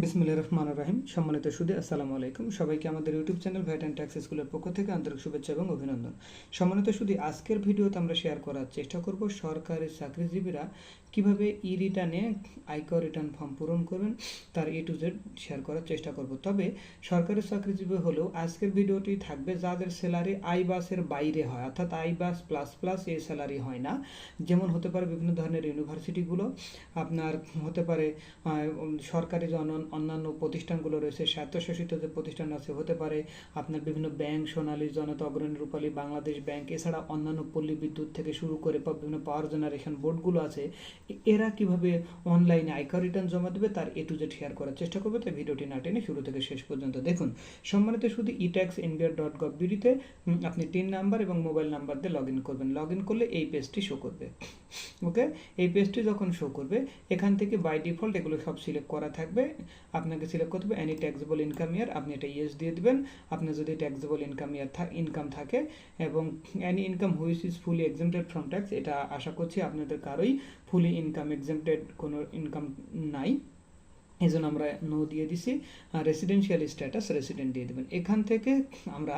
বিসমিল্লাহির রহমান রাহিম। সম্মানিত সুদী, আসসালামু আলাইকুম। সবাইকে আমাদের YouTube channel VAT and tax স্কুলের পক্ষ থেকে আন্তরিক শুভেচ্ছা এবং অভিনন্দন। সম্মানিত সুদী, আজকের ভিডিওতে আমরা শেয়ার করার চেষ্টা করব সরকারি চাকরিজীবীরা কীভাবে ই রিটার্নে আয়কর রিটার্ন ফর্ম পূরণ করবেন, তার এ টু জেড শেয়ার করার চেষ্টা করব। তবে সরকারি চাকরিজীবী হলেও আজকের ভিডিওটি থাকবে যাদের স্যালারি আই বাসের বাইরে হয়, অর্থাৎ আই বাস প্লাস প্লাস এই স্যালারি হয় না। যেমন হতে পারে বিভিন্ন ধরনের ইউনিভার্সিটিগুলো আপনার হতে পারে সরকারি যে অন্যান্য প্রতিষ্ঠানগুলো রয়েছে, স্বায়ত্তশাসিত যে প্রতিষ্ঠান আছে, হতে পারে আপনার বিভিন্ন ব্যাংক সোনালী জনতা, অগ্রণী রূপালী, বাংলাদেশ ব্যাংক এছাড়া অন্যান্য পল্লী বিদ্যুৎ থেকে শুরু করে বিভিন্ন পাওয়ার জেনারেশন বোর্ডগুলো আছে এ- এরা কীভাবে অনলাইনে আয়কর রিটার্ন জমা দেবে তার এ টু জেড শেয়ার করার চেষ্টা করবে, তাই ভিডিওটি না টেনে শুরু থেকে শেষ পর্যন্ত দেখুন। সম্মানিত শুধু e tax India dot gov বিডিতে আপনি টিন নাম্বার এবং মোবাইল নাম্বার দিয়ে লগ ইন করবেন। লগ ইন করলে এই পেজটি শো করবে। ওকে এই পেজটি যখন শো করবে, এখান থেকে বাই ডিফল্ট এগুলো সব সিলেক্ট করা থাকবে। আপনাকে সিলেক্ট করতে হবে এনি ট্যাক্সেবল ইনকাম ইয়ার আপনি এটা ইয়েস দিয়ে দিবেন। আপনার যদি ট্যাক্সেবল ইনকাম ইয়ার ইনকাম থাকে এবং any income which is fully exempted from tax এটা আশা করছি আপনাদের কারোই ফুলি ইনকাম এক্সেমটেড কোনো ইনকাম নাই। এই জন্য আমরা নো দিয়ে দিছি। রেসিডেন্সিয়াল স্ট্যাটাস রেসিডেন্ট দিয়ে দেবেন। এখান থেকে আমরা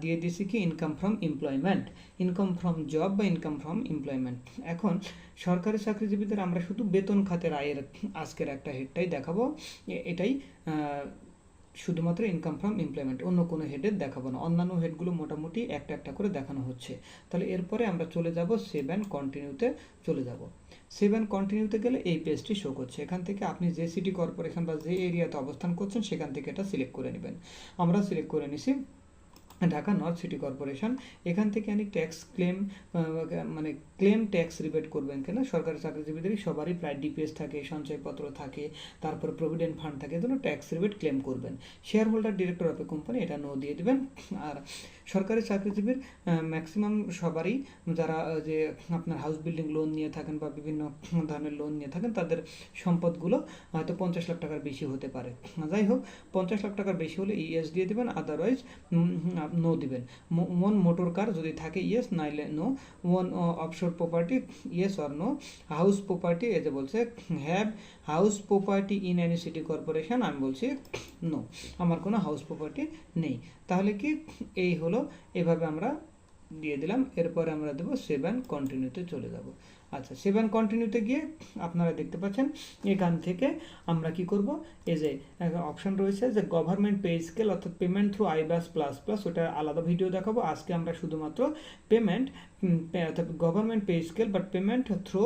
দিয়ে দিছি কি income from employment income from job বা ইনকাম ফ্রম এমপ্লয়মেন্ট এখন সরকারি চাকরিজীবীদের আমরা শুধু বেতন খাতের আয়ের আজকের একটা হেডটাই দেখাবো। এটাই শুধুমাত্র ইনকাম ফ্রম এমপ্লয়মেন্ট অন্য কোনো হেডের দেখাবো না। অন্যান্য হেডগুলো মোটামুটি একটা একটা করে দেখানো হচ্ছে। তাহলে এরপরে আমরা চলে যাব সেভ অ্যান্ড কন্টিনিউতে চলে যাব। সেভ অ্যান্ড কন্টিনিউতে গেলে এই পেজটি শো করছে। এখান থেকে আপনি যে সিটি কর্পোরেশন বা যে এরিয়াতে অবস্থান করছেন, সেখান থেকে এটা সিলেক্ট করে নেবেন। আমরা সিলেক্ট করে নিছি ঢাকা নর্থ সিটি কর্পোরেশন, এখান থেকে আমি ট্যাক্স ক্লেম মানে ক্লেম ট্যাক্স রিবেট করবেন কেন? সরকারি চাকরিজীবীদেরই সবারই প্রায় ডিপিএস থাকে, সঞ্চয়পত্র থাকে, তারপর প্রভিডেন্ট ফান্ড থাকে এগুলো ট্যাক্স রিবেট ক্লেম করবেন। Share holder director of a company এটা নো দিয়ে দেবেন। আর সরকারি চাকরিজীবীর ম্যাক্সিমাম সবারই যারা যে আপনার হাউস বিল্ডিং লোন নিয়ে থাকেন বা বিভিন্ন ধরনের লোন নিয়ে থাকেন, তাদের সম্পদগুলো হয়তো পঞ্চাশ লাখ টাকার বেশি হতে পারে। যাই হোক, পঞ্চাশ লাখ টাকার বেশি হলে ইএস দিয়ে দেবেন আদারওয়াইজ নো দিবেন। ওয়ান মোটর কার যদি থাকে ইয়েস নাইলে no one offshore property yes or no house property যে বলছে have house property in any city corporation আমি বলছি নো আমার কোনো হাউস প্রপার্টি নেই। তাহলে কি এই হলো এভাবে আমরা দিয়ে দিলাম। এরপরে আমরা দেবো সেভেন কন্টিনিউতে চলে যাব। আচ্ছা সেভেন কন্টিনিউতে গিয়ে আপনারা দেখতে পাচ্ছেন, এখান থেকে আমরা কি করব? এই যে অপশন রয়েছে যে গভর্নমেন্ট পে স্কেল অর্থাৎ payment through iBAS plus plus ওটা আলাদা ভিডিও দেখাবো। আজকে আমরা শুধুমাত্র পেমেন্ট অর্থাৎ government pay scale but payment through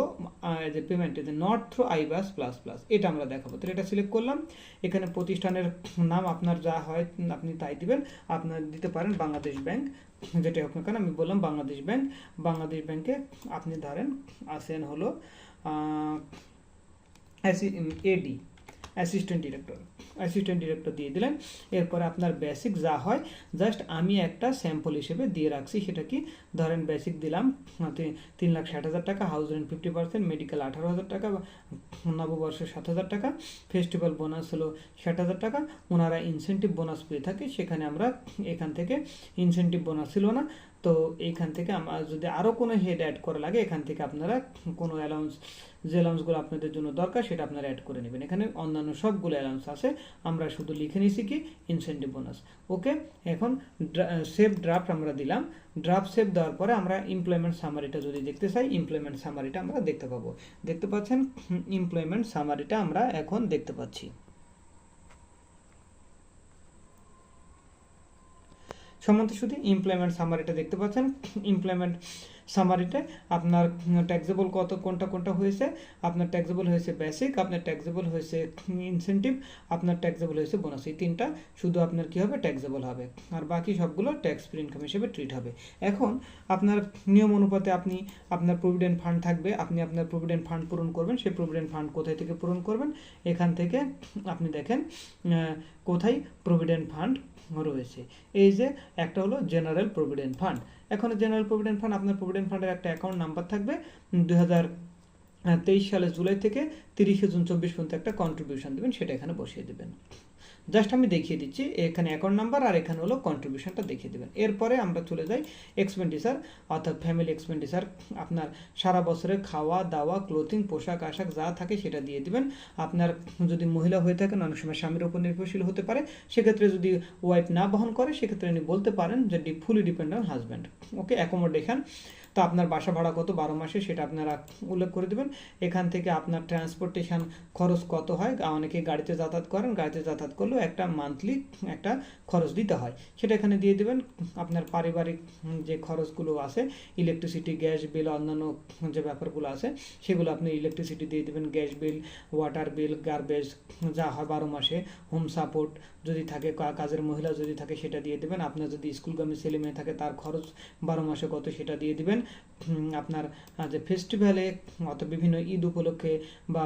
যে পেমেন্ট যে not through iBAS plus plus এটা আমরা দেখাবো। তো এটা সিলেক্ট করলাম। এখানে প্রতিষ্ঠানের নাম আপনার যা হয় আপনি তাই দিবেন। আপনার দিতে পারেন বাংলাদেশ ব্যাংক যেটাই হোক না কেন, আমি বললাম বাংলাদেশ ব্যাংক, বাংলাদেশ ব্যাংকে আপনি ধরেন আসেন হলো AC AD assistant director assistant director দিয়ে দিলেন। এরপরে আপনার বেসিক যা হয় জাস্ট আমি একটা স্যাম্পল হিসেবে দিয়ে রাখছি, সেটা কি? ধরেন বেসিক দিলাম তিন লাখ ষাট হাজার টাকা house rent fifty percent medical আঠারো হাজার টাকা, নববর্ষ সাত হাজার টাকা ফেস্টিভ্যাল বোনাস হলো ষাট হাজার টাকা, ওনারা ইনসেন্টিভ বোনাস পেয়ে থাকে, সেখানে আমরা এখান থেকে ইনসেন্টিভ বোনাস ছিল না। তো এইখান থেকে আমার যদি আরও কোনো হেড অ্যাড করা লাগে, এখান থেকে আপনারা কোনো অ্যালাউন্স যে অ্যালাউন্সগুলো আপনাদের জন্য দরকার সেটা আপনারা অ্যাড করে নেবেন। এখানে অন্যান্য সবগুলো অ্যালাউন্স আছে, আমরা শুধু লিখে নিছি কি? ইনসেন্টিভ বোনাস ওকে এখন সেভ ড্রাফট আমরা দিলাম। ড্রাফট সেভ দেওয়ার পরে আমরা এমপ্লয়মেন্ট সামারিটা যদি দেখতে চাই এমপ্লয়মেন্ট সামারিটা আমরা দেখতে পাবো। দেখতে পাচ্ছেন এমপ্লয়মেন্ট সামারিটা আমরা এখন দেখতে পাচ্ছি। সম্বন্ধে শুধু ইমপ্লয়মেন্ট সামারিটা দেখতে পাচ্ছেন। ইমপ্লয়মেন্ট সামারিতে আপনার ট্যাক্সেবল কত, কোনটা কোনটা হয়েছে, আপনার ট্যাক্সেবল হয়েছে বেসিক আপনার ট্যাক্সেবল হয়েছে ইনসেন্টিভ আপনার ট্যাক্সেবল হয়েছে বোনাস এই তিনটা শুধু আপনার কি হবে? ট্যাক্সেবল হবে। আর বাকি সবগুলো ট্যাক্স ফ্রি ইনকাম হিসেবে ট্রিট হবে। এখন আপনার নিয়ম অনুপাতে আপনি, আপনার প্রভিডেন্ট ফান্ড থাকবে, আপনি আপনার প্রভিডেন্ট ফান্ড পূরণ করবেন, সেই প্রভিডেন্ট ফান্ড কোথায় থেকে পূরণ করবেন? এখান থেকে আপনি দেখেন কোথায় প্রভিডেন্ট ফান্ড রয়েছে। এই যে, একটা হলো জেনারেল প্রভিডেন্ট ফান্ড এখন জেনারেল প্রভিডেন্ট ফান্ড আপনার প্রভিডেন্ট ফান্ডের একটা অ্যাকাউন্ট নাম্বার থাকবে। দুই হাজার তেইশ সালে জুলাই থেকে তিরিশে জুন চব্বিশ পর্যন্ত একটা কন্ট্রিবিউশন দেবেন, সেটা এখানে বসিয়ে দেবেন। জাস্ট আমি দেখিয়ে দিচ্ছি, এখানে অ্যাকাউন্ট নাম্বার আর এখানে হলো কন্ট্রিবিউশনটা দেখিয়ে দেবেন। এরপরে আমরা চলে যাই এক্সপেন্ডিচার অর্থাৎ ফ্যামিলি এক্সপেন্ডিচার আপনার সারা বছরে খাওয়া, দাওয়া ক্লোথিং পোশাক, আশাক যা থাকে সেটা দিয়ে দিবেন। আপনার যদি মহিলা হয়ে থাকেন, অনেক সময় স্বামীর উপর নির্ভরশীল হতে পারে। সেক্ষেত্রে যদি ওয়াইফ না বহন করে, সেক্ষেত্রে উনি বলতে পারেন যে D fully depend on husband okay accommodation তো আপনার বাসা ভাড়া কত, বারো মাসে সেটা আপনারা উল্লেখ করে দেবেন। এখান থেকে আপনার ট্রান্সপোর্টেশন খরচ কত হয়? অনেকে গাড়িতে যাতায়াত করেন, গাড়িতে যাতায়াত করলেও একটা মান্থলি একটা খরচ দিতে হয়। সেটা এখানে দিয়ে দেবেন, আপনার পারিবারিক যে খরচগুলো আছে ইলেকট্রিসিটি গ্যাস বিল অন্যান্য যে ব্যাপারগুলো আছে, সেগুলো আপনি ইলেকট্রিসিটি দিয়ে দেবেন gas bill water bill garbage যা হয় বারো মাসে হোম সাপোর্ট যদি থাকে কাজের মহিলা যদি থাকে, সেটা দিয়ে দেবেন। আপনার যদি স্কুলগামী ছেলে মেয়ে থাকে, তার খরচ বারো মাসে কত সেটা দিয়ে দিবেন। আপনার যে ফেস্টিভ্যালে অত বিভিন্ন ঈদ উপলক্ষে বা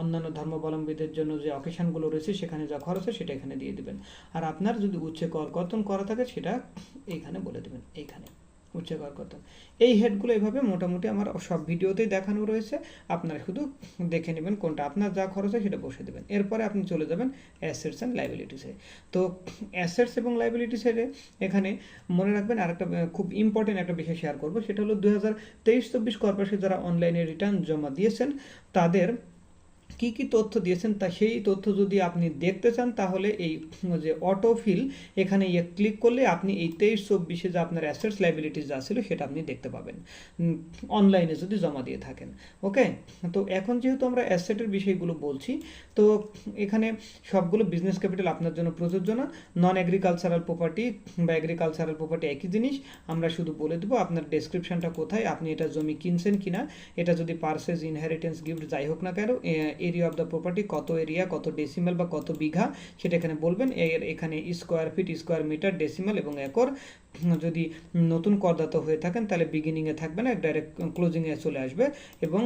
অন্যান্য ধর্মাবলম্বীদের জন্য যে অকেশনগুলো রয়েছে, সেখানে যা খরচ হয় সেটা এখানে দিয়ে দেবেন। আর আপনার যদি উচ্চে কর কর্তন করা থাকে, সেটা এইখানে বলে দেবেন এইখানে উচ্চে কর কর্তন এই হেডগুলো এভাবে মোটামুটি আমার সব ভিডিওতেই দেখানো রয়েছে। আপনারা শুধু দেখে নেবেন কোনটা আপনার যা খরচ হয় সেটা বসে দেবেন। এরপরে আপনি চলে যাবেন অ্যাসেটস অ্যান্ড লাইবিলিটিসে তো অ্যাসেটস এবং লাইবিলিটিসের এখানে মনে রাখবেন আরেকটা আহ, খুব ইম্পর্টেন্ট একটা বিষয় শেয়ার করব। সেটা হলো দু হাজার তেইশ চব্বিশ কর্পোরেশন যারা অনলাইনে রিটার্ন জমা দিয়েছেন তাদের কি কি তথ্য দিয়েছেন তা সেই তথ্য যদি আপনি দেখতে চান, তাহলে এই যে অটোফিল এখানে ইয়ে ক্লিক করলে আপনি এই তেইশ চব্বিশে যে আপনার অ্যাসেটস লাইবিলিটিস যা ছিল সেটা আপনি দেখতে পাবেন। অনলাইনে যদি জমা দিয়ে থাকেন। ওকে তো এখন যেহেতু আমরা অ্যাসেটের বিষয়গুলো বলছি, তো এখানে সবগুলো বিজনেস ক্যাপিটাল আপনার জন্য প্রযোজ্য না। নন এগ্রিকালচারাল প্রপার্টি বা এগ্রিকালচারাল প্রপার্টি একই জিনিস। আমরা শুধু বলে দেবো আপনার ডেসক্রিপশনটা কোথায়, আপনি এটা জমি কিনছেন কিনা, এটা যদি পার্সেস ইনহেরিটেন্স গিফট যাই হোক না কেন এরিয়া অফ দ্য প্রপার্টি কত এরিয়া কত ডেসিমাল বা কত বিঘা, সেটা এখানে বলবেন। এর এখানে square feet square metre decimal এবং একর। যদি নতুন করদাতা হয়ে থাকেন, তাহলে বিগিনিংয়ে থাকবে না ডাইরেক্ট ক্লোজিংয়ে চলে আসবে। এবং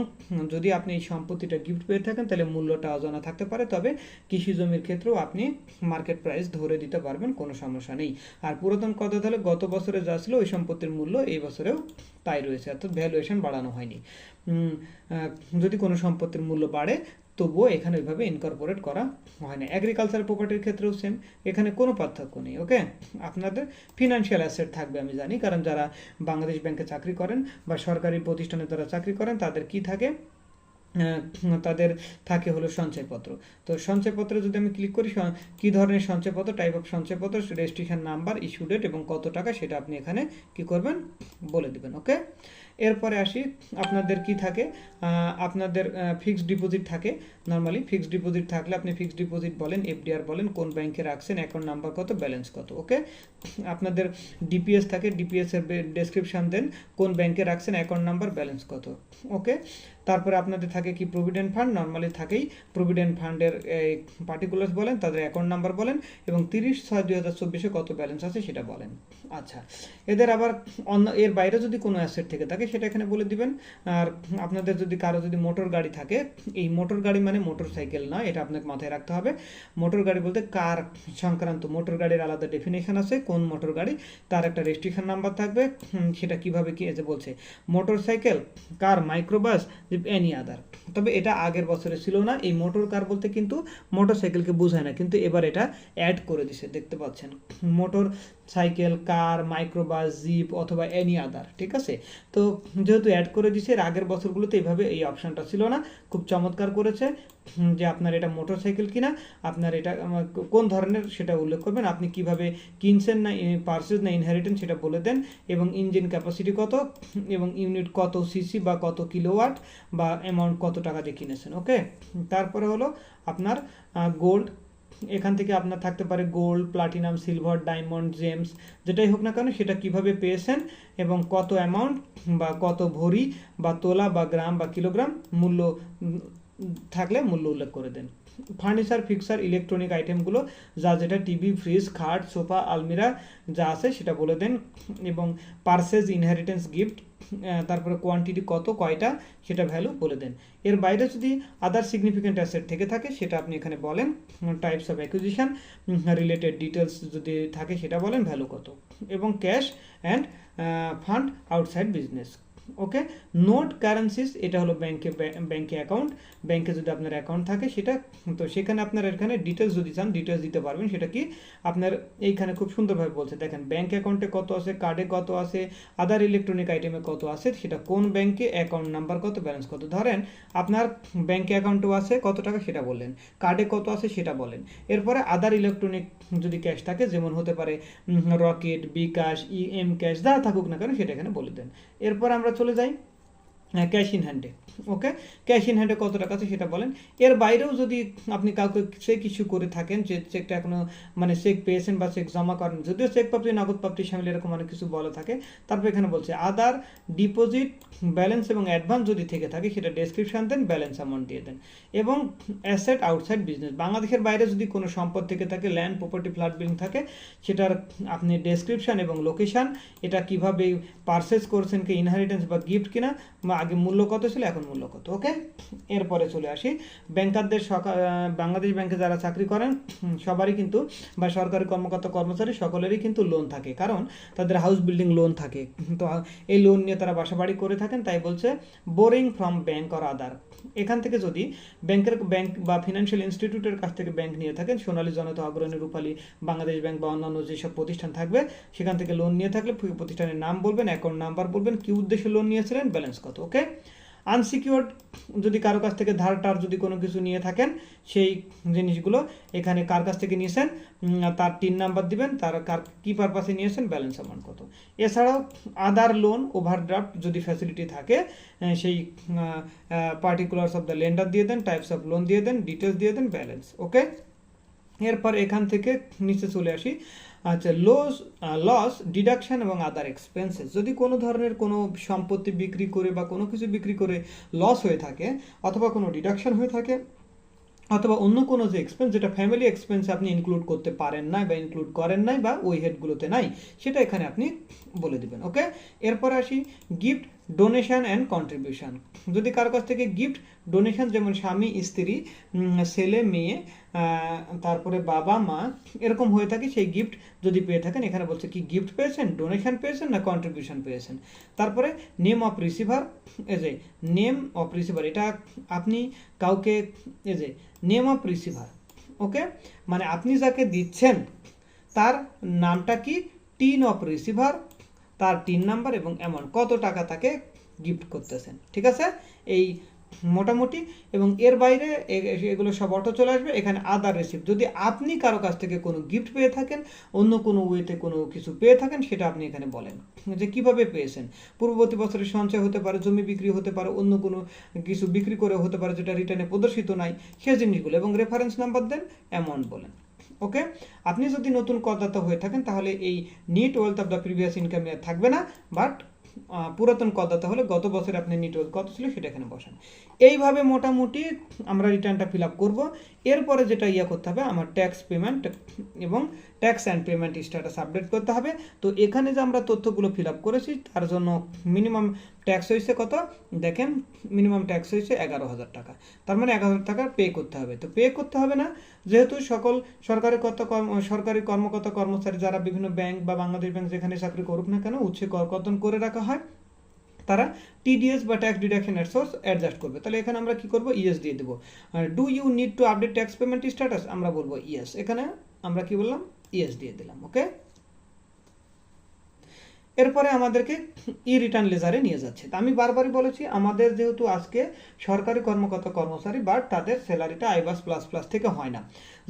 যদি আপনি এই সম্পত্তিটা গিফট পেয়ে থাকেন, তাহলে মূল্যটা অজানা থাকতে পারে। তবে কৃষি জমির ক্ষেত্রেও আপনি মার্কেট প্রাইস ধরে দিতে পারবেন, কোনো সমস্যা নেই। আর পুরাতন করদাতা হলে গত বছরে যা ছিল, ওই সম্পত্তির মূল্য এই বছরেও তাই রয়েছে অর্থাৎ ভ্যালুয়েশন বাড়ানো হয়নি। যদি কোনো সম্পত্তির মূল্য বাড়ে, তবুও এখানে ওইভাবে ইনকর্পোরেট করা হয় না। অ্যাগ্রিকালচার প্রপার্টির ক্ষেত্রেও সেম এখানে কোনো পার্থক্য নেই ওকে আপনাদের ফিনান্সিয়াল অ্যাসেট থাকবে, আমি জানি, কারণ যারা বাংলাদেশ ব্যাংকে চাকরি করেন বা সরকারি প্রতিষ্ঠানে যারা চাকরি করেন, তাদের কি থাকে? তাদের থাকে হলো সঞ্চয়পত্র। তো সঞ্চয়পত্রে যদি আমি ক্লিক করি কি ধরনের সঞ্চয়পত্র? টাইপ অফ সঞ্চয়পত্র রেজিস্ট্রেশন নাম্বার ইস্যু ডেট এবং কত টাকা, সেটা আপনি এখানে কি করবেন? বলে দেবেন ওকে এরপরে আসি, আপনাদের কি থাকে? আপনাদের ফিক্সড ডিপোজিট থাকে। নর্মালি ফিক্সড ডিপোজিট থাকলে আপনি ফিক্সড ডিপোজিট বলেন এফডিআর বলেন, কোন ব্যাংকে রাখছেন অ্যাকাউন্ট নাম্বার কত ব্যালেন্স কত ওকে আপনাদের ডিপিএস থাকে ডিপিএস এর ডেসক্রিপশন দেন, কোন ব্যাংকে রাখছেন অ্যাকাউন্ট নাম্বার ব্যালেন্স কত ওকে তারপরে আপনাদের থাকে কি প্রভিডেন্ট ফান্ড নর্মালি থাকেই প্রভিডেন্ট ফান্ডের পার্টিকুলার্স বলেন, তাদের অ্যাকাউন্ট নাম্বার বলেন, এবং তিরিশ ছয় দুই হাজার চব্বিশে কত ব্যালেন্স আছে সেটা বলেন। আচ্ছা এদের আবার অন্য, এর বাইরে যদি কোনো অ্যাসেট থেকে থাকে সেটা এখানে বলে দিবেন। আর আপনাদের যদি কারও যদি মোটর গাড়ি থাকে, এই মোটর গাড়ি মানে মোটর সাইকেল না, এটা আপনাকে মাথায় রাখতে হবে। মোটর গাড়ি বলতে কার সংক্রান্ত, মোটর গাড়ির আলাদা ডেফিনেশন আছে, কোন মোটর গাড়ি, তার একটা রেজিস্ট্রেশন নাম্বার থাকবে। সেটা কীভাবে কি যে বলছে, motor cycle, car microbus any other তবে এটা আগের বছরে ছিল না, এই মোটর কার বলতে কিন্তু মোটর সাইকেলকে বোঝায় না, কিন্তু এবার এটা অ্যাড করে দিছে, দেখতে পাচ্ছেন। Motor cycle, car microbus jeep অথবা এনি আদার ঠিক আছে? তো যেহেতু অ্যাড করে দিছে এর আগের বছরগুলোতে এইভাবে এই অপশনটা ছিল না। খুব চমৎকার করেছে যে আপনার এটা মোটর সাইকেল কিনা, আপনার এটা কোন ধরনের সেটা উল্লেখ করবেন, আপনি কীভাবে কিনছেন না পার্সেস না ইনহেরিটেন্স সেটা বলে দেন। এবং ইঞ্জিন ক্যাপাসিটি কত, এবং ইউনিট কত সিসি বা কত কিলোওয়াট বা অ্যামাউন্ট কত টাকা দিয়ে কিনেছেন ওকে তারপরে হলো আপনার গোল্ড এখান থেকে আপনার থাকতে পারে gold platinum silver diamond gems যেটাই হোক না কেন সেটা কীভাবে পেয়েছেন এবং কত অ্যামাউন্ট বা কত ভরি বা তোলা বা গ্রাম বা কিলোগ্রাম মূল্য থাকলে মূল্য উল্লেখ করে দেন। ফার্নিচার, ফিক্সার, ইলেকট্রনিক আইটেমগুলো, যা যেটা টিভি, ফ্রিজ, খাট, সোফা, আলমিরা যা আছে সেটা বলে দেন। এবং পার্সেস ইনহেরিটেন্স গিফট তারপরে কোয়ান্টিটি কত, কয়টা, সেটা ভ্যালু বলে দেন। এর বাইরে যদি আদার সিগনিফিক্যান্ট অ্যাসেট থেকে থাকে, সেটা আপনি এখানে বলেন। Types of acquisition related details যদি থাকে, সেটা বলেন ভ্যালু কত। এবং cash and fund outside business okay? Note currencies এটা হলো ব্যাংকে ব্যাংকে অ্যাকাউন্ট ব্যাংকে যদি আপনার অ্যাকাউন্ট থাকে সেটা, তো সেখানে আপনার এখানে ডিটেলস যদি চান ডিটেলস দিতে পারবেন। সেটা কি? আপনার এইখানে খুব সুন্দরভাবে বলছে, দেখেন ব্যাংক অ্যাকাউন্টে কত আছে কার্ডে কত আছে আদার ইলেকট্রনিক আইটেমে কত আছে, সেটা কোন ব্যাংকে অ্যাকাউন্ট নাম্বার কত ব্যালেন্স কত। ধরেন, আপনার ব্যাংকে অ্যাকাউন্টও আছে, কত টাকা সেটা বললেন। কার্ডে কত আছে সেটা বলেন। এরপরে আদার ইলেকট্রনিক যদি ক্যাশ থাকে, যেমন হতে পারে রকেট বিকাশ ইএম ক্যাশ যা থাকুক না কেন, সেটা এখানে বলে দেন। এরপর আমরা চলে যাই। ক্যাশ ইন হ্যান্ডে ওকে? ক্যাশ ইন হ্যান্ডে কত টাকা আছে সেটা বলেন। এর বাইরেও যদি আপনি কাউকে চেক ইস্যু করে থাকেন, যে চেকটা এখনও মানে চেক পেয়েছেন বা চেক জমা করেন, যদিও চেক প্রাপ্তি নগদ প্রাপ্তি সামিল এরকম অনেক কিছু বলা থাকে, তারপর এখানে বলছে আদার ডিপোজিট ব্যালেন্স এবং অ্যাডভান্স যদি থেকে থাকে, সেটা ডেসক্রিপশন দেন ব্যালেন্স অ্যামাউন্ট দিয়ে দেন। এবং অ্যাসেট আউটসাইড বিজনেস বাংলাদেশের বাইরে যদি কোনো সম্পদ থেকে থাকে ল্যান্ড প্রপার্টি ফ্ল্যাট বিল্ডিং থাকে, সেটার আপনি ডেসক্রিপশন এবং লোকেশন এটা কীভাবে পারচেস করছেন, কি ইনহারিটেন্স বা গিফট কিনা আগে মূল্য কত ছিল, এখন মূল্য কত? ওকে এরপরে চলে আসি। ব্যাংকারদের বাংলাদেশ ব্যাংকে যারা চাকরি করেন সবারই কিন্তু, বা সরকারি কর্মকর্তা কর্মচারী, সকলেরই কিন্তু লোন থাকে। কারণ তাদের হাউস বিল্ডিং লোন থাকে। তো এই লোন নিয়ে তারা বাসা বাড়ি করে থাকেন, তাই বলছে borrowing from bank or other এখান থেকে যদি ব্যাংকের ব্যাংক বা ফিনান্সিয়াল ইনস্টিটিউটের কাছ থেকে ব্যাংক নিয়ে থাকেন, সোনালী জনতা অগ্রণী রূপালী বাংলাদেশ ব্যাংক বা অন্যান্য যেসব প্রতিষ্ঠান থাকবে, সেখান থেকে লোন নিয়ে থাকলে প্রতিষ্ঠানের নাম বলবেন অ্যাকাউন্ট নাম্বার বলবেন, কি উদ্দেশ্যে লোন নিয়েছিলেন ব্যালেন্স কত? ওকে আনসিকিউর্ড যদি কারও কাছ থেকে ধার টার যদি কোনো কিছু নিয়ে থাকেন, সেই জিনিসগুলো এখানে কার কাছ থেকে নিয়েছেন? তার তিন নাম্বার দিবেন, তার কার কী পারপাসে নিয়েছেন? ব্যালেন্স অ্যামাউন্ট কত? এছাড়াও আদার লোন ওভারড্রাফট যদি ফ্যাসিলিটি থাকে সেই পার্টিকুলার্স অফ দ্য লেন্ডার দিয়ে দেন টাইপস অফ লোন দিয়ে দেন ডিটেলস দিয়ে দেন ব্যালেন্স ওকে এরপর এখান থেকে নিচে চলে আসি। আচ্ছা লস লস ডিডাকশন এবং আদার এক্সপেন্সেস যদি কোনো ধরনের কোনো সম্পত্তি বিক্রি করে বা কোনো কিছু বিক্রি করে লস হয়ে থাকে অথবা কোনো ডিডাকশন হয়ে থাকে অথবা অন্য কোনো যে এক্সপেন্স যেটা ফ্যামিলি এক্সপেন্স আপনি ইনক্লুড করতে পারেন না বা ইনক্লুড করেন নাই বা ওই হেডগুলোতে নাই, সেটা এখানে আপনি বলে দিবেন ওকে এরপর আসি গিফট ডোনেশন অ্যান্ড কন্ট্রিবিউশন যদি কারও কাছ থেকে গিফট ডোনেশন যেমন স্বামী, স্ত্রী ছেলে, মেয়ে তারপরে বাবা, মা, এরকম হয়ে থাকে সেই গিফট যদি পেয়ে থাকেন, এখানে বলছে কি গিফট পেয়েছেন ডোনেশন পেয়েছেন না কন্ট্রিবিউশন পেয়েছেন? তারপরে name of receiver as name of receiver এটা আপনি কাউকে as name of receiver okay মানে আপনি যাকে দিচ্ছেন, তার নামটা কি? টিন অফ রিসিভার তার টিন নাম্বার এবং অ্যামাউন্ট কত টাকা তাকে গিফট করতেছেন, ঠিক আছে? এই মোটামুটি এবং এর বাইরে এগুলো সব অটো চলে আসবে, এখানে আদার রিসিপ্ট যদি আপনি কারও কাছ থেকে কোনো গিফট পেয়ে থাকেন, অন্য কোনো ওয়েতে কোনো কিছু পেয়ে থাকেন, সেটা আপনি এখানে বলেন। যে কীভাবে পেয়েছেন? পূর্ববর্তী বছরের সঞ্চয় হতে পারে, জমি বিক্রি হতে পারে, অন্য কোনো কিছু বিক্রি করে হতে পারে, যেটা রিটার্নে প্রদর্শিত নাই, সে জিনিসগুলো এবং রেফারেন্স নাম্বার দেন অ্যামাউন্ট বলেন। ওকে? আপনি যদি নতুন করদাতা হয়ে থাকেন, তাহলে এই net wealth of the previous income থাকবে না বাট পুরাতন করদাতা হলে গত বছর আপনি নিট কত ছিল সেটা এখানে বসান। এইভাবে মোটামুটি আমরা রিটার্নটা ফিল আপ করব। এরপরে যেটা ইয়ে করতে হবে, আমার ট্যাক্স পেমেন্ট এবং tax and payment status update করতে হবে। তো এখানে যে আমরা তথ্যগুলো ফিল আপ করেছি, তার জন্য মিনিমাম ট্যাক্স হয়েছে কত? দেখেন মিনিমাম ট্যাক্স হয়েছে এগারো হাজার টাকা। তার মানে এক হাজার টাকা পে করতে হবে। তো পে করতে হবে না, যেহেতু সকল সরকারি কর্তা সরকারি কর্মকর্তা কর্মচারী যারা বিভিন্ন ব্যাংক বা বাংলাদেশ ব্যাংক যেখানে চাকরি করুক না কেন উচ্ছে করকর্তন করে রাখা হয়, তারা টিডিএস বা ট্যাক্স ডিডাকশনের সোর্স অ্যাডজাস্ট করবে। তাহলে এখানে আমরা কি করব? ইএস দিয়ে দেবো। Do you need to update tax payment status আমরা বলব ইয়েস এখানে আমরা কি বললাম? ইয়েস দিয়ে দিলাম ওকে এরপরে আমাদেরকে ই রিটার্ন লেজারে নিয়ে যাচ্ছে। তা আমি বারবারই বলেছি, আমাদের যেহেতু আজকে সরকারি কর্মকর্তা কর্মচারী বা তাদের স্যালারিটা আইবাস প্লাস প্লাস থেকে হয় না।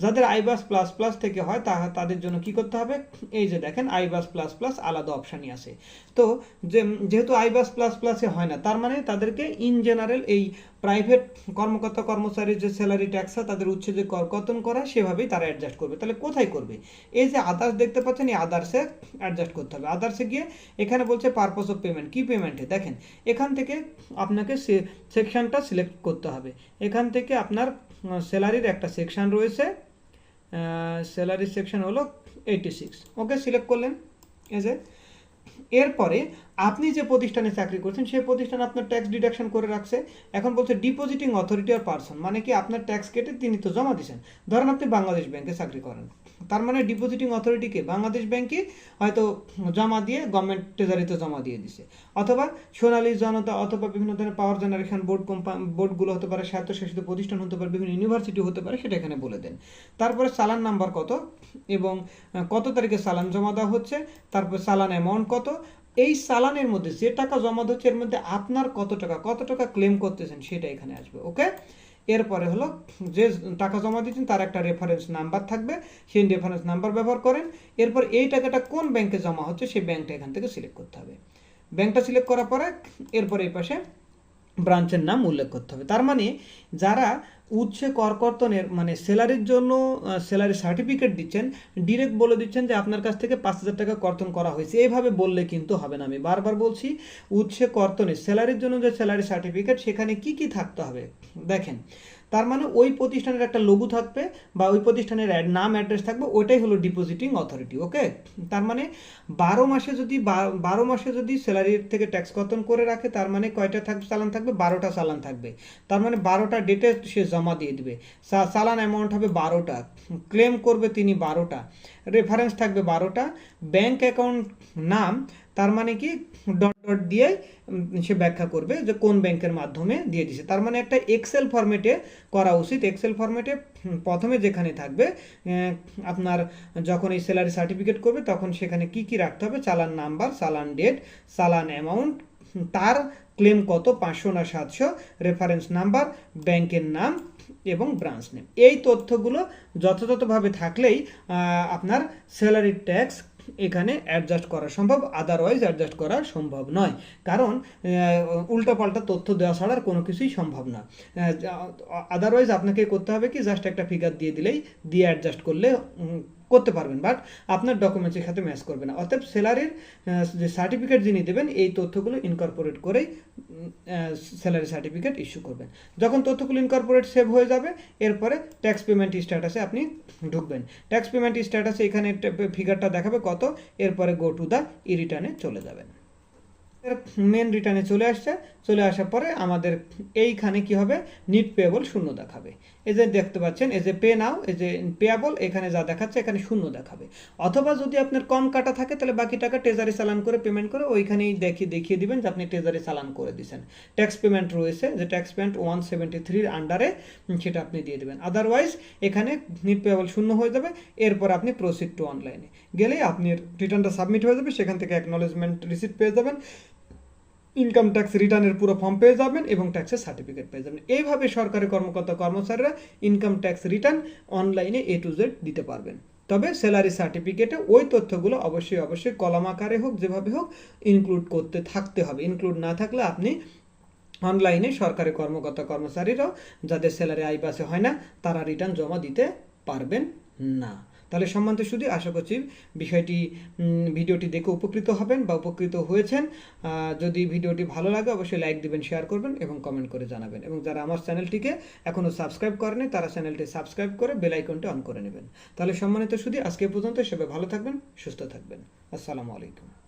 যাদের আইবাস প্লাস প্লাস থেকে হয়, তা তাদের জন্য কি করতে হবে? এই যে দেখেন, আইবাস প্লাস প্লাস আলাদা অপশানই আছে। তো যেহেতু আইবাস প্লাস প্লাসে হয় না, তার মানে তাদেরকে ইন জেনারেল এই প্রাইভেট কর্মকর্তা, কর্মচারীর যে স্যালারি ট্যাক্স তাদের উচ্ছে যে করকর্তন করা, সেভাবেই তারা অ্যাডজাস্ট করবে। তাহলে কোথায় করবে? এই যে আদার্স দেখতে পাচ্ছেন, এই আদার্সে অ্যাডজাস্ট করতে হবে। আদার্সে গিয়ে এখানে বলছে পারপোজ অফ পেমেন্ট কি পেমেন্টে দেখেন, এখান থেকে আপনাকে সেকশনটা সিলেক্ট করতে হবে। এখান থেকে আপনার স্যালারির একটা সেকশন রয়েছে। স্যালারি সেকশন হলো এইটি সিক্স ওকে সিলেক্ট করলেন এজ এ এরপরে আপনি যে প্রতিষ্ঠানে চাকরি করছেন, সেই প্রতিষ্ঠান আপনার ট্যাক্স ডিডাকশন করে রাখছে। এখন বলছে ডিপোজিটিং অথরিটি আর পার্সন মানে কি আপনার ট্যাক্স কেটে তিনি তো জমা দিয়েছেন। ধরেন আপনি বাংলাদেশ ব্যাংকে চাকরি করেন। তার মানে ডিপোজিটিং অথরিটিকে বাংলাদেশ ব্যাংকে হয়তো জমা দিয়ে গভর্নমেন্ট ট্রেজারিতে জমা দিয়ে দিছে। অথবা সোনালী জনতা অথবা বিভিন্ন ধরনের পাওয়ার জেনারেশন বোর্ড কোম্পানি বোর্ডগুলো হতে পারে, স্বায়ত্তশাসিত প্রতিষ্ঠান হতে পারে, বিভিন্ন ইউনিভার্সিটি হতে পারে, সেটা এখানে বলে দেন। তারপরে চালান নাম্বার কত? এবং কত তারিখে চালান জমা দেওয়া হচ্ছে? তারপর চালান অ্যামাউন্ট কত? এই চালানের মধ্যে যে টাকা জমা হচ্ছে এর মধ্যে আপনার কত টাকা কত টাকা ক্লেম করতেছেন, সেটা এখানে আসবে ওকে এরপরে হলো যে টাকা জমা দিচ্ছেন তার একটা রেফারেন্স নাম্বার থাকবে, সেই রেফারেন্স নাম্বার ব্যবহার করেন। এরপর এই টাকাটা কোন ব্যাংকে জমা হচ্ছে সেই ব্যাংকটা এখান থেকে সিলেক্ট করতে হবে। ব্যাংকটা সিলেক্ট করার পরে এরপর এই পাশে ব্রাঞ্চের নাম উল্লেখ করতে হবে। তার মানে যারা উচ্ছে করকর্তনের মানে স্যালারির জন্য স্যালারি সার্টিফিকেট দিচ্ছেন ডিরেক্ট বলে দিচ্ছেন যে আপনার কাছ থেকে পাঁচ হাজার টাকা কর্তন করা হয়েছে। এইভাবে বললে কিন্তু হবে না। আমি বারবার বলছি উচ্ছে কর্তনের স্যালারির জন্য যে স্যালারি সার্টিফিকেট, সেখানে কি কি থাকতে হবে? দেখেন তার মানে ওই প্রতিষ্ঠানের একটা লঘু থাকবে বা ওই প্রতিষ্ঠানের নাম অ্যাড্রেস থাকবে ওটাই হলো ডিপোজিটিং অথরিটি ওকে তার মানে বারো মাসে যদি বারো মাসে যদি স্যালারির থেকে ট্যাক্স কর্তন করে রাখে, তার মানে কয়টা থাকবে চালান থাকবে? বারোটা চালান থাকবে। তার মানে বারোটা ডেটে সে জমা দিয়ে দিবে। চালান অ্যামাউন্ট হবে বারোটা। ক্লেম করবে তিনি বারোটা। রেফারেন্স থাকবে বারোটা। ব্যাংক অ্যাকাউন্ট নাম, তার মানে কি? ডট ডট দিয়ে সে ব্যাখ্যা করবে যে কোন ব্যাংকের মাধ্যমে দিয়ে দিছে তার মানে একটা এক্সেল ফরম্যাটে করা উচিত। এক্সেল ফরম্যাটে প্রথমে যেখানে থাকবে আপনার যখন এই স্যালারি সার্টিফিকেট করবে, তখন সেখানে কি কি রাখতে হবে? চালান নাম্বার চালান ডেট চালান অ্যামাউন্ট তার ক্লেম কত? পাঁচশো না সাতশো রেফারেন্স নাম্বার ব্যাংকের নাম এবং ব্রাঞ্চ নেম এই তথ্যগুলো যথাযথভাবে থাকলেই আপনার স্যালারি ট্যাক্স এখানে অ্যাডজাস্ট করা সম্ভব আদারওয়াইজ অ্যাডজাস্ট করা সম্ভব নয়। কারণ উল্টোপাল্টা তথ্য দেওয়া ছাড়া কোনো কিছুই সম্ভব না। আদারওয়াইজ আপনাকে করতে হবে কি জাস্ট একটা ফিগার দিয়ে দিলেই, দিয়ে অ্যাডজাস্ট করলে করতে পারবেন বাট আপনার ডকুমেন্টসের সাথে ম্যাচ করবে না। অতএব স্যালারির যে সার্টিফিকেট যিনি দেবেন, এই তথ্যগুলো ইনকর্পোরেট করেই স্যালারি সার্টিফিকেট ইস্যু করবেন। যখন তথ্যগুলো ইনকর্পোরেট সেভ হয়ে যাবে, এরপরে ট্যাক্স পেমেন্ট স্ট্যাটাসে আপনি ঢুকবেন। ট্যাক্স পেমেন্ট স্ট্যাটাসে এখানে ফিগারটা দেখাবে কত, এরপরে গো টু দ্য ই রিটার্নে চলে যাবেন। মেন রিটার্নে চলে আসছে। চলে আসার পরে আমাদের এইখানে কি হবে? নিট পেয়েবল শূন্য দেখাবে। এই যে দেখতে পাচ্ছেন, এই যে পে নাও এই যে পেয়াবল এখানে যা দেখাচ্ছে এখানে শূন্য দেখাবে। অথবা যদি আপনার কম কাটা থাকে, তাহলে বাকি টাকা ট্রেজারি চালান করে পেমেন্ট করে ওইখানেই দেখিয়ে দেখিয়ে দিবেন যে আপনি ট্রেজারি চালান করে দিয়েছেন। ট্যাক্স পেমেন্ট রয়েছে, যে ট্যাক্স পেমেন্ট ওয়ান সেভেন্টি থ্রির আন্ডারে সেটা আপনি দিয়ে দেবেন। আদারওয়াইজ এখানে নিট পেয়েবল শূন্য হয়ে যাবে, এরপর আপনি প্রসিড টু অনলাইনে গেলেই আপনার রিটার্নটা সাবমিট হয়ে যাবে, সেখান থেকে অ্যাকনলেজমেন্ট রিসিপ্ট পেয়ে যাবেন। ইনকাম ট্যাক্স রিটার্নের পুরো ফর্ম পেয়ে যাবেন এবং ট্যাক্সের সার্টিফিকেট পেয়ে যাবেন। এইভাবে সরকারি কর্মকর্তা, কর্মচারীরা ইনকাম ট্যাক্স রিটার্ন অনলাইনে এ টু জেড দিতে পারবেন। তবে স্যালারি সার্টিফিকেটে ওই তথ্যগুলো অবশ্যই অবশ্যই কলম আকারে হোক, যেভাবে হোক ইনক্লুড করতে থাকতে হবে। ইনক্লুড না থাকলে আপনি অনলাইনে সরকারি কর্মকর্তা, কর্মচারীরাও যাদের স্যালারি আই পাসে হয় না, তারা রিটার্ন জমা দিতে পারবেন না। তাহলে সম্মানিত শুধু আশা করছি বিষয়টি ভিডিওটি দেখে উপকৃত হবেন বা উপকৃত হয়েছেন। যদি ভিডিওটি ভালো লাগে অবশ্যই লাইক দিবেন, শেয়ার করবেন এবং কমেন্ট করে জানাবেন। এবং যারা আমার চ্যানেলটিকে এখনও সাবস্ক্রাইব করেনি, তারা চ্যানেলটি সাবস্ক্রাইব করে বেল আইকনটি অন করে নেবেন। তাহলে সম্মানিত শুধু আজকে পর্যন্ত সবাই ভালো থাকবেন, সুস্থ থাকবেন। আসসালামু আলাইকুম।